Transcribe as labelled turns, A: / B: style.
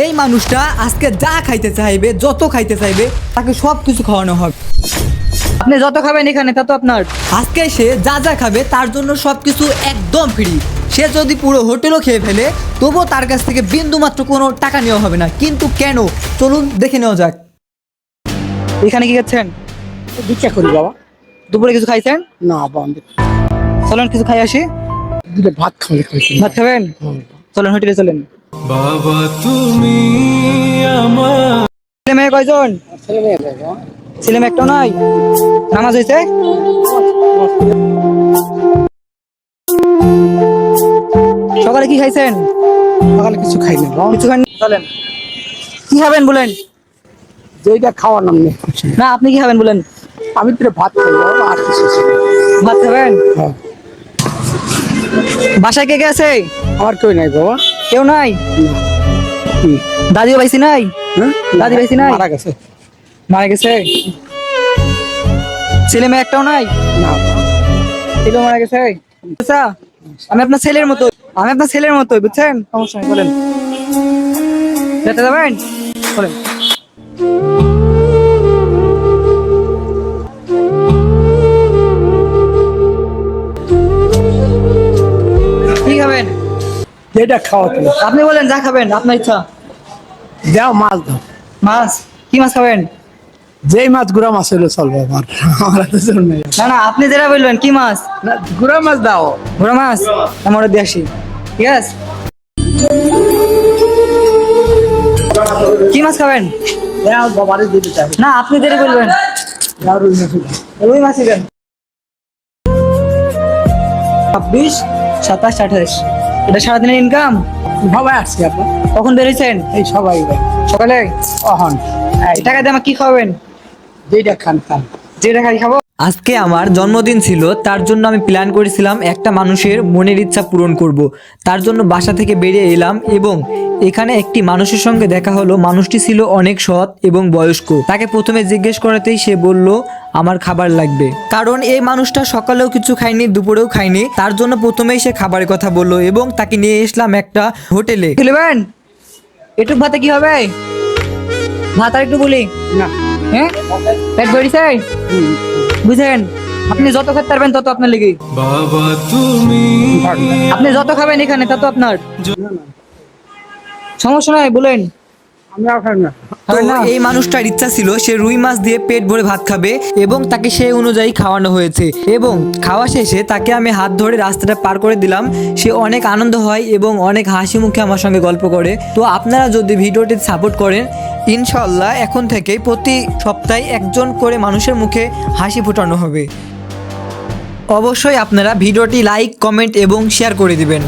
A: এই মানুষটা আজকে যা খাইতে চাইবে যত খাইতে চাইবে তাকে সব কিছু খাওয়ানো হবে। আপনি যত খাবেন এখানে তা তো আপনার। আজকে সে যা যা খাবে তার জন্য সব কিছু একদম ফ্রি সে যদি পুরো হোটেলও খেয়ে ফেলে তবুও তার কাছ থেকে বিন্দু মাত্র কোনো টাকা নেওয়া হবে না। কিন্তু কেন? চলুন দেখে নেওয়া যাক। এখানে কি খাচ্ছেন?
B: ভিক্ষা করি বাবা।
A: দুপুরে কিছু খাইছেন?
B: না বন্ধ
A: চলেন কিছু খাই আসি।
B: ভাত খাইছি
A: ভাত খাবেন? চলেন হোটেলে চলেন।
C: বাবা তুমি আমার
A: ছেলে মেয়ে কয়জন?
B: ছেলে মেয়ে বাবা
A: ছেলে মেয়ে একটা নাই নামাজ হয়েছে সকালে কি খাইছেন?
B: সকালে কিছু খাই
A: কিছু খান চলেন। কি খাবেন বলেন?
B: যেটা খাওয়ার নাম নেই।
A: না আপনি কি খাবেন বলেন?
B: আমি তো ভাত খাই আর কিছু
A: ভাত খাবেন?
B: হ্যাঁ।
A: বাসায় কে কে আছে?
B: আমার কেউ নাই বাবা।
A: কেউ নাই? দাদিও পাইছি নাই?
B: হ্যাঁ?
A: দাদি ভাইছি নাই?
B: মারা গেছে।
A: মারা গেছে? ছেলে মেয়ে একটাও নাই? ছেলে মারা গেছে? আচ্ছা আমি আপনার ছেলের মতো আমি আপনার ছেলের মতো বুঝছেন? সমস্যা বলেন। যেতে যাবেন? বলেন।
B: যেটা খাওয়াতে
A: আপনি বলেন যা খাবেন আপনার ইচ্ছা।
B: যাও মাছ দাও।
A: মাছ? কি মাছ খাবেন?
B: যেই মাছ গুড়া মাছ হলে চলবে আমার। আমার
A: না। না আপনি যেটা বলবেন কি মাছ?
B: না গুড়া মাছ দাও।
A: ঘোড়া মাছ? আমার আসি। ঠিক আছে? কি মাছ খাবেন? না আপনি যেটা বলবেন।
B: রুই মাছ
A: দেন ছাব্বিশ সাতাশ আঠাশ। এটা সারাদিনের ইনকাম
B: সবাই আসছে আপনার
A: কখন বেরিয়েছেন
B: এই সবাই
A: সকালে?
B: অহন।
A: এই টাকা দিয়ে আমাকে কি খাবেন
B: যেটা খান খান।
A: যেটা খাই খাব? আজকে আমার জন্মদিন ছিল তার জন্য আমি প্ল্যান করেছিলাম একটা মানুষের মনের ইচ্ছা পূরণ করব। তার জন্য বাসা থেকে বেরিয়ে এলাম এবং এখানে একটি মানুষের সঙ্গে দেখা হলো। মানুষটি ছিল অনেক সৎ এবং বয়স্ক। তাকে প্রথমে জিজ্ঞেস করাতেই সে বলল আমার খাবার লাগবে। কারণ এই মানুষটা সকালেও কিছু খায়নি দুপুরেও খায়নি। তার জন্য প্রথমেই সে খাবারের কথা বলল এবং তাকে নিয়ে এসলাম একটা হোটেলে। খেলবেন একটু ভাতে কি হবে? ভাত আর একটু বলি?
B: না।
A: হ্যাঁ? পেট ভরিছে? বুঝেন? আপনি যত খেতে পারবেন তত আপনার লেগে।
C: বাবা তুমি
A: আপনি যত খাবেন এখানে তত আপনার। সমস্যা নাই বলেন।
B: আমরা খাই না।
A: তো এই মানুষটার ইচ্ছা ছিল সে রুই মাছ দিয়ে পেট ভরে ভাত খাবে এবং তাকে সেই অনুযায়ী খাওয়ানো হয়েছে। এবং খাওয়া শেষে তাকে আমি হাত ধরে রাস্তাটা পার করে দিলাম। সে অনেক আনন্দ হয় এবং অনেক হাসি মুখে আমার সঙ্গে গল্প করে। তো আপনারা যদি ভিডিওটি সাপোর্ট করেন ইনশাল্লাহ এখন থেকে প্রতি সপ্তাহে একজন করে মানুষের মুখে হাসি ফোটানো হবে। অবশ্যই আপনারা ভিডিওটি লাইক কমেন্ট এবং শেয়ার করে দিবেন।